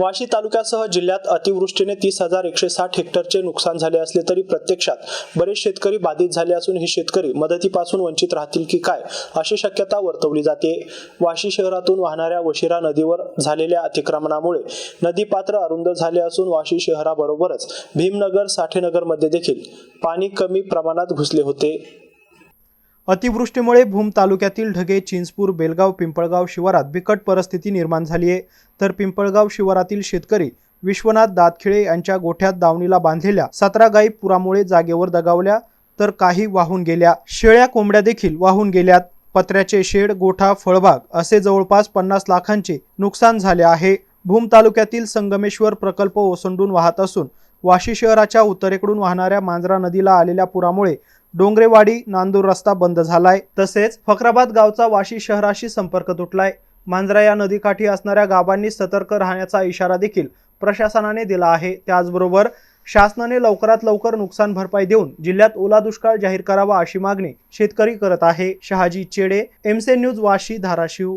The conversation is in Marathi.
वाशी तालुक्यासह जिल्ह्यात अतिवृष्टीने तीस हजार एकशे साठ हेक्टरचे नुकसान झाले असले तरी प्रत्यक्षात बरेच शेतकरी बाधित झाले असून हे शेतकरी मदतीपासून वंचित राहतील की काय अशी शक्यता वर्तवली जाते. वाशी शहरातून वाहणाऱ्या वशिरा नदीवर झालेल्या अतिक्रमणामुळे नदीपात्र अरुंद झाले असून वाशी शहराबरोबरच भीमनगर साठेनगरमध्ये देखील पाणी कमी प्रमाणात घुसले होते. अतिवृष्टीमुळे भूम तालुक्यातील ढगे चिंचपूर बेलगाव पिंपळगाव शिवारात बिकट परिस्थिती निर्माण झाली आहे. तर पिंपळगाव शिवारातील शेतकरी विश्वनाथ दातखिळे यांच्या गोठ्यात दावणीला बांधलेल्या सतरा गायी पुरामुळे जागेवर दगावल्या तर काही वाहून गेल्या. शेळ्या कोंबड्या देखील वाहून गेल्यात. पत्र्याचे शेड गोठा फळबाग असे जवळपास पन्नास लाखांचे नुकसान झाले आहे. भूम तालुक्यातील संगमेश्वर प्रकल्प ओसंडून वाहत असून वाशी शहराच्या उत्तरेकडून वाहणाऱ्या मांजरा नदीला आलेल्या पुरामुळे डोंगरेवाडी नांदूर रस्ता बंद झालाय. तसेच फकराबाद गावचा वाशी शहराशी संपर्क तुटलाय. मांजरा या नदीकाठी असणाऱ्या गावांनी सतर्क राहण्याचा इशारा देखील प्रशासनाने दिला आहे. त्याचबरोबर शासनाने लवकरात लवकर नुकसान भरपाई देऊन जिल्ह्यात ओला दुष्काळ जाहीर करावा अशी मागणी शेतकरी करत आहे. शहाजी चेडे एमसे न्यूज वाशी धाराशिव.